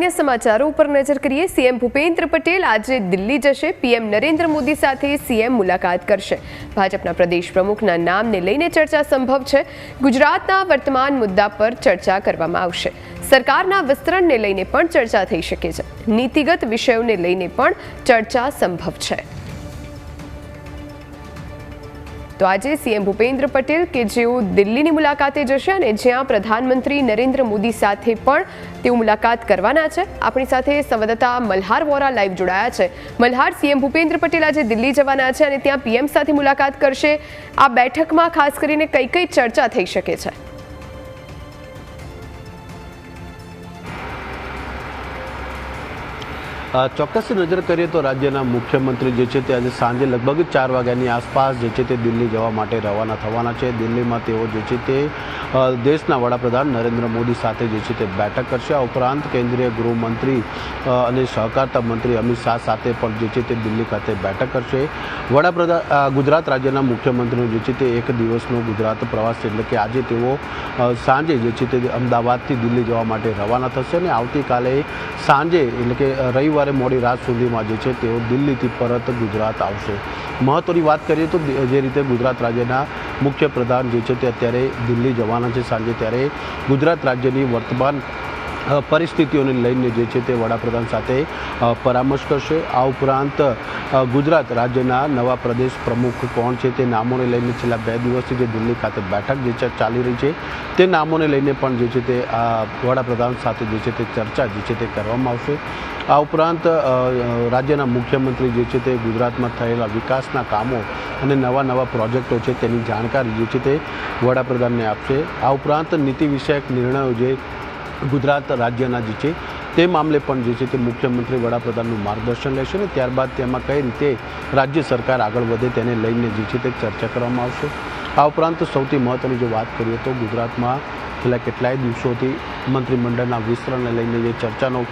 અન્ય સમાચારો ઉપર નજર કરીએ. સીએમ ભૂપેન્દ્ર પટેલ આજે દિલ્હી જશે. પીએમ નરેન્દ્ર મોદી સાથે સીએમ મુલાકાત કરશે. ભાજપના પ્રદેશ પ્રમુખના નામને લઈને ચર્ચા સંભવ છે. ગુજરાતના વર્તમાન મુદ્દા પર ચર્ચા કરવામાં આવશે. સરકારના વિસ્તરણને લઈને પણ ચર્ચા થઈ શકે છે. નીતિગત વિષયોને લઈને પણ ચર્ચા સંભવ છે. તો આજે સીએમ ભૂપેન્દ્ર પટેલ કે જેઓ દિલ્હીની મુલાકાતે જશે અને જ્યાં પ્રધાનમંત્રી નરેન્દ્ર મોદી સાથે પણ તેઓ મુલાકાત કરવાના છે. આપણી સાથે સંવાદદાતા મલ્હાર વોરા લાઈવ જોડાયા છે. મલ્હાર સીએમ ભૂપેન્દ્ર પટેલ આજે દિલ્હી જવાના છે અને ત્યાં પીએમ સાથે મુલાકાત કરશે. આ બેઠકમાં ખાસ કરીને કઈ કઈ ચર્ચા થઈ શકે છે? ચોક્કસ નજર કરીએ તો રાજ્યના મુખ્યમંત્રી જે છે તે આજે સાંજે લગભગ ચાર વાગ્યાની આસપાસ જે છે તે દિલ્હી જવા માટે રવાના થવાના છે. દિલ્હીમાં તેઓ જે છે તે દેશના વડાપ્રધાન નરેન્દ્ર મોદી સાથે જે છે તે બેઠક કરશે. આ ઉપરાંત કેન્દ્રીય ગૃહમંત્રી અને સહકારતા મંત્રી અમિત શાહ સાથે પણ જે છે તે દિલ્હી ખાતે બેઠક કરશે. વડાપ્રધાન ગુજરાત રાજ્યના મુખ્યમંત્રીનો જે છે તે એક દિવસનો ગુજરાત પ્રવાસ છે એટલે કે આજે તેઓ સાંજે જે છે તે અમદાવાદથી દિલ્હી જવા માટે રવાના થશે અને આવતીકાલે સાંજે એટલે કે અ, રવિવારે મોડી રાત સુધીમાં જે છે તેઓ દિલ્હીથી પરત ગુજરાત આવશે. મહત્ત્વની વાત કરીએ તો જે રીતે ગુજરાત રાજ્યના મુખ્ય પ્રધાન જે છે તે અત્યારે દિલ્હી જવાના છે. સાંજે ત્યારે ગુજરાત રાજ્યની વર્તમાન પરિસ્થિતિઓને લઈને જે છે તે વડાપ્રધાન સાથે પરામર્શ કરશે. આ ઉપરાંત ગુજરાત રાજ્યના નવા પ્રદેશ પ્રમુખ કોણ છે તે નામોને લઈને છેલ્લા બે દિવસથી જે દિલ્હી ખાતે બેઠક જે છે ચાલી રહી છે, તે નામોને લઈને પણ જે છે તે વડાપ્રધાન સાથે જે છે તે ચર્ચા જે છે તે કરવામાં આવશે. આ ઉપરાંત રાજ્યના મુખ્યમંત્રી જે છે તે ગુજરાતમાં થયેલા વિકાસના કામો અને નવા નવા પ્રોજેક્ટો છે તેની જાણકારી જે છે તે વડાપ્રધાનને આપશે. આ ઉપરાંત નીતિ વિષયક નિર્ણયો જે ગુજરાત રાજ્યના જે છે તે મામલે પણ જે છે તે મુખ્યમંત્રી વડાપ્રધાનનું માર્ગદર્શન લેશે અને ત્યારબાદ તેમાં કઈ રીતે રાજ્ય સરકાર આગળ વધે તેને લઈને જે છે તે ચર્ચા કરવામાં આવશે. આ ઉપરાંત સૌથી મહત્ત્વની જો વાત કરીએ તો ગુજરાતમાં છેલ્લા કેટલાય દિવસોથી મંત્રીમંડળના વિસ્તરણને લઈને જે ચર્ચાનો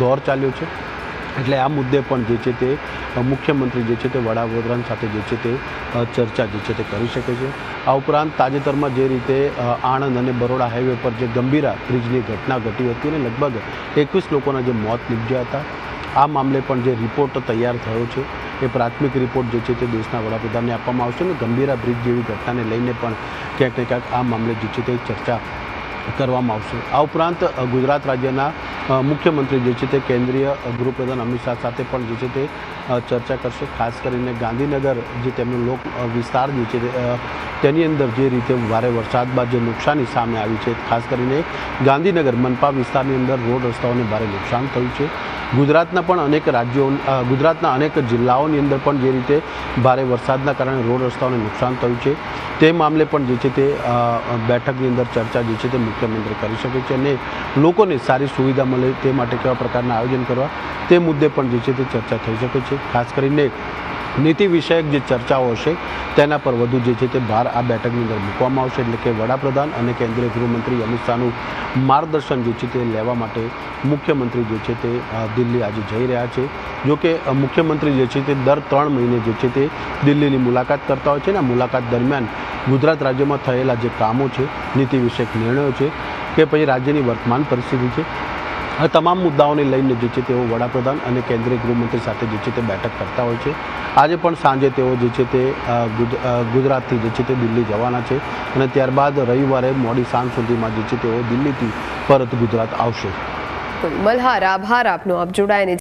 દોર ચાલ્યો છે, એટલે આ મુદ્દે પણ જે છે તે મુખ્યમંત્રી જે છે તે વડાપ્રધાન સાથે જે છે તે ચર્ચા જે છે તે કરી શકે છે. આ ઉપરાંત તાજેતરમાં જે રીતે આણંદ અને બરોડા હાઈવે પર જે ગંભીરા બ્રિજની ઘટના ઘટી હતી અને લગભગ એકવીસ લોકોના જે મોત નીપજ્યા હતા. આ મામલે પણ જે રિપોર્ટ તૈયાર થયો છે, એ પ્રાથમિક રિપોર્ટ જે છે તે દેશના વડાપ્રધાનને આપવામાં આવશે અને ગંભીરા બ્રિજ જેવી ઘટનાને લઈને પણ ક્યાંક ને ક્યાંક આ મામલે જે છે તે ચર્ચા કરવામાં આવશે. આ ઉપરાંત ગુજરાત રાજ્યના મુખ્યમંત્રી જે છે તે કેન્દ્રીય ગૃહપ્રધાન અમિત શાહ સાથે પણ જે છે તે ચર્ચા કરશે. ખાસ કરીને ગાંધીનગર, જે તેમનો લોક વિસ્તાર જે છે તેની અંદર જે રીતે ભારે વરસાદ બાદ જે નુકસાની સામે આવી છે. ખાસ કરીને ગાંધીનગર, મનપા વિસ્તારની અંદર રોડ રસ્તાઓને ભારે નુકસાન થયું છે. ગુજરાતના પણ અનેક રાજ્યો ગુજરાતના અનેક જિલ્લાઓની અંદર પણ જે રીતે ભારે વરસાદના કારણે રોડ રસ્તાઓને નુકસાન થયું છે, તે મામલે પણ જે છે તે બેઠકની અંદર ચર્ચા જે છે તે મુખ્યમંત્રી કરી શકે છે અને લોકોને સારી સુવિધા મળે તે માટે કેવા પ્રકારના આયોજન કરવા, તે મુદ્દે પણ જે છે તે ચર્ચા થઈ શકે છે. ખાસ કરીને નીતિ વિષયક જે ચર્ચાઓ હશે, તેના પર વધુ જે છે તે ભાર આ બેઠકની અંદર મૂકવામાં આવશે. એટલે કે વડાપ્રધાન અને કેન્દ્રીય ગૃહમંત્રી અમિત શાહનું માર્ગદર્શન જે છે તે લેવા માટે મુખ્યમંત્રી જે છે તે દિલ્હી આજે જઈ રહ્યા છે. જો કે મુખ્યમંત્રી જે છે તે દર ત્રણ મહિને જે છે તે દિલ્હીની મુલાકાત કરતા હોય છે અને મુલાકાત દરમિયાન ગુજરાત રાજ્યમાં થયેલા જે કામો છે નીતિ વિષયક નિર્ણયો છે, કે પછી રાજ્યની વર્તમાન પરિસ્થિતિ છે તમામ મુદ્દાઓને લઈને જે છે તેઓ વડાપ્રધાન અને કેન્દ્રીય ગૃહમંત્રી સાથે જે છે તે બેઠક કરતા હોય છે. આજે પણ સાંજે તેઓ જે છે તે ગુજરાતથી જે છે તે દિલ્હી જવાના છે અને ત્યારબાદ રવિવારે મોડી સાંજ સુધીમાં જે છે તેઓ દિલ્હીથી પરત ગુજરાત આવશે. મલ્હાર, આભાર આપનો, આપ જોડાઈને